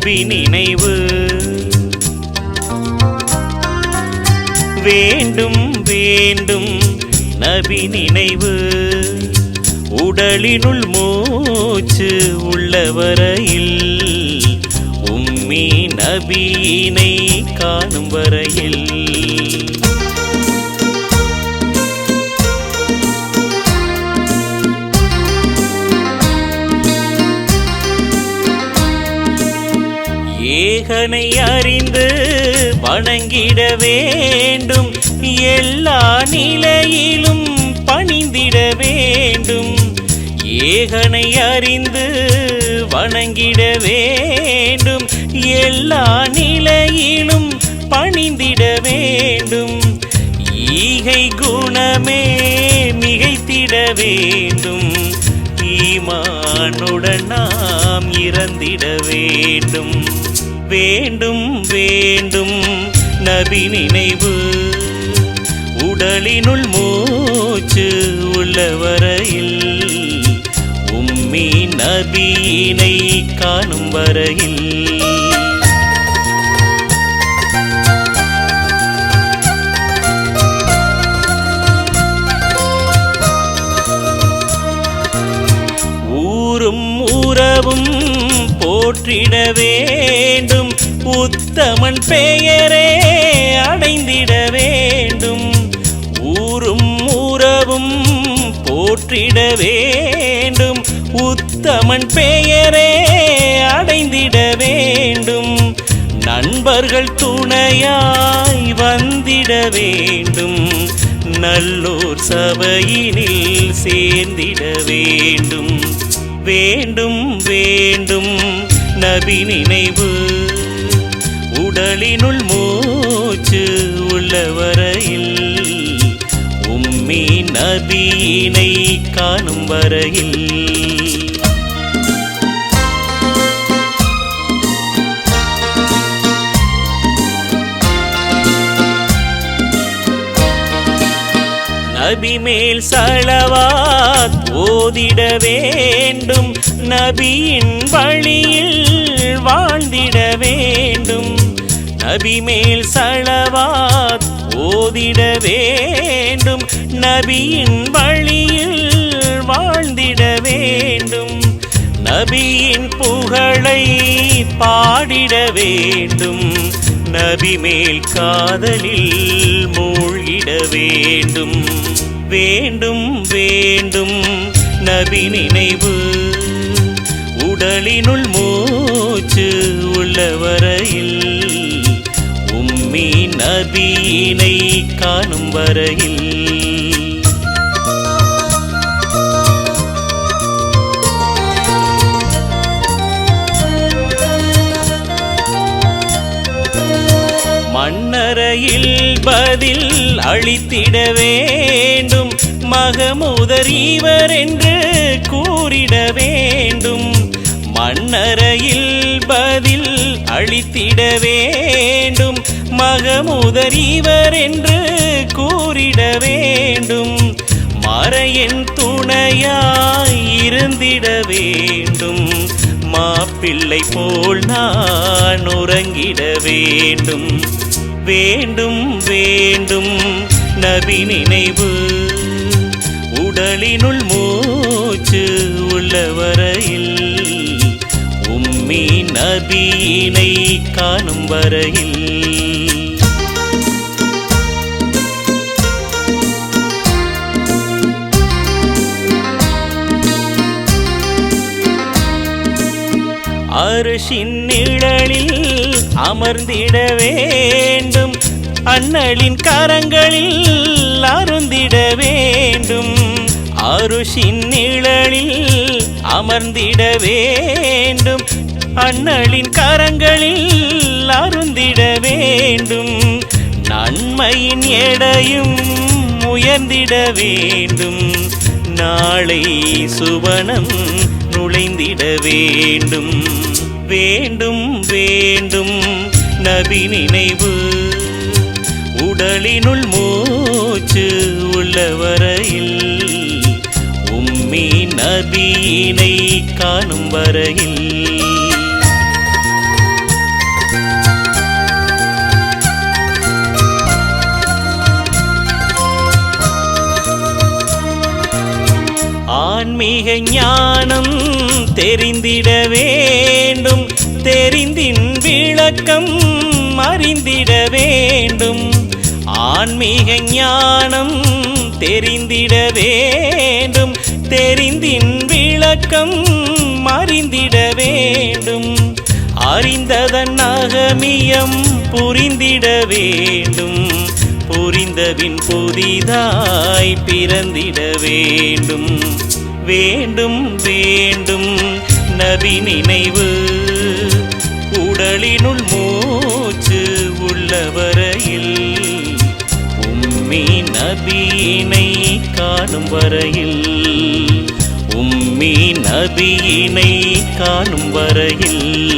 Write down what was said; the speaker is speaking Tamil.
நபி நினைவு. வேண்டும் வேண்டும் நபி நினைவு. உடலினுள் மூச்சு உள்ளவரையில் உம்மி நபியினை காணும் வரையில். ஏகனை அறிந்து வணங்கிட வேண்டும். எல்லா நிலையிலும் பணிந்திட வேண்டும். ஏகனை அறிந்து வணங்கிட வேண்டும். எல்லா நிலையிலும் பணிந்திட வேண்டும். ஈகை குணமே மிகைத்திட வேண்டும். ஈமானுடன் நாம் இறந்திட வேண்டும். வேண்டும் வேண்டும். நபி நினைவு. உடலினுள் மூச்சு உள்ளவரையில். உம்மி நபியினை காணும் வரையில். ஊரும் உறவும் போற்றிட வேண்டும். உத்தமன் பெயரே அடைந்திட வேண்டும். ஊரும் உறவும் போற்றிட வேண்டும். உத்தமன் பெயரே அடைந்திட வேண்டும். நண்பர்கள் துணையாய் வந்திட வேண்டும். நல்லோர் சபையினில் சேர்ந்திட வேண்டும். வேண்டும் வேண்டும். நபி நினைவு. உடலினுள் மூச்சு உள்ளவரையில். உம்மி நபியினை காணும் வரையில். நபிமேல் சளவாத் ஓதிட வேண்டும். நபியின் வழியில் வாழ்ந்திட வேண்டும். நபிமேல் சளவாத் ஓதிட வேண்டும். நபியின் வழியில் வாழ்ந்திட வேண்டும். நபியின் புகழை பாடிட வேண்டும். நபி மேல் காதலில் மூ வேண்டும் வேண்டும். நபி நினைவு. உடலினுள் மூச்சு உள்ளவரையில். உம்மி நபியினை காணும் வரையில். மன்ன வரையில் பதில் அளித்திட வேண்டும். மகமுதர் இவர் என்று கூறிட வேண்டும். மன்னரையில் பதில் அளித்திட வேண்டும். மகமுதர் இவர் என்று கூறிட வேண்டும். மறையின் துணையாய் இருந்திட வேண்டும். மாப்பிள்ளை போல் நான் உறங்கிட வேண்டும். வேண்டும் வேண்டும். நபி நினைவு. உடலினுள் மூச்சு உள்ளவரையில். உம்மி நபியினை காணும் வரையில். அரிசின் நிழலில் அமர்ந்திட வேண்டும். அண்ணலின் கரங்களில் அருந்திட வேண்டும். அருஷின் நிழலில் அமர்ந்திட வேண்டும். அண்ணலின் கரங்களில் அருந்திட வேண்டும். நன்மையின் எடையும் உயர்ந்திட வேண்டும். நாளை சுவனம் நுழைந்திட வேண்டும். வேண்டும் வேண்டும். நபி நினைவு. உடலினுள் மூச்சு உள்ளவரையில். உம்மி நபியினை காணும் வரையில். ஆன்மீக ஞானம் தெரிந்திட வேண்டும். தெரிந்தின் விளக்கம் அறிந்திட வேண்டும். ஆன்மீக ஞானம் தெரிந்திட வேண்டும். தெரிந்தின் விளக்கம் அறிந்திட வேண்டும். அறிந்ததன் அகமியம் புரிந்திட வேண்டும். புரிந்தவின் புதிதாய் பிறந்திட வேண்டும். வேண்டும் வேண்டும் நபி நினைவு உங்களினுள் மூச்சு உள்ளவரையில் உம்மி நபியினை காணும் வரையில் உம்மி நபியினை காணும் வரையில்.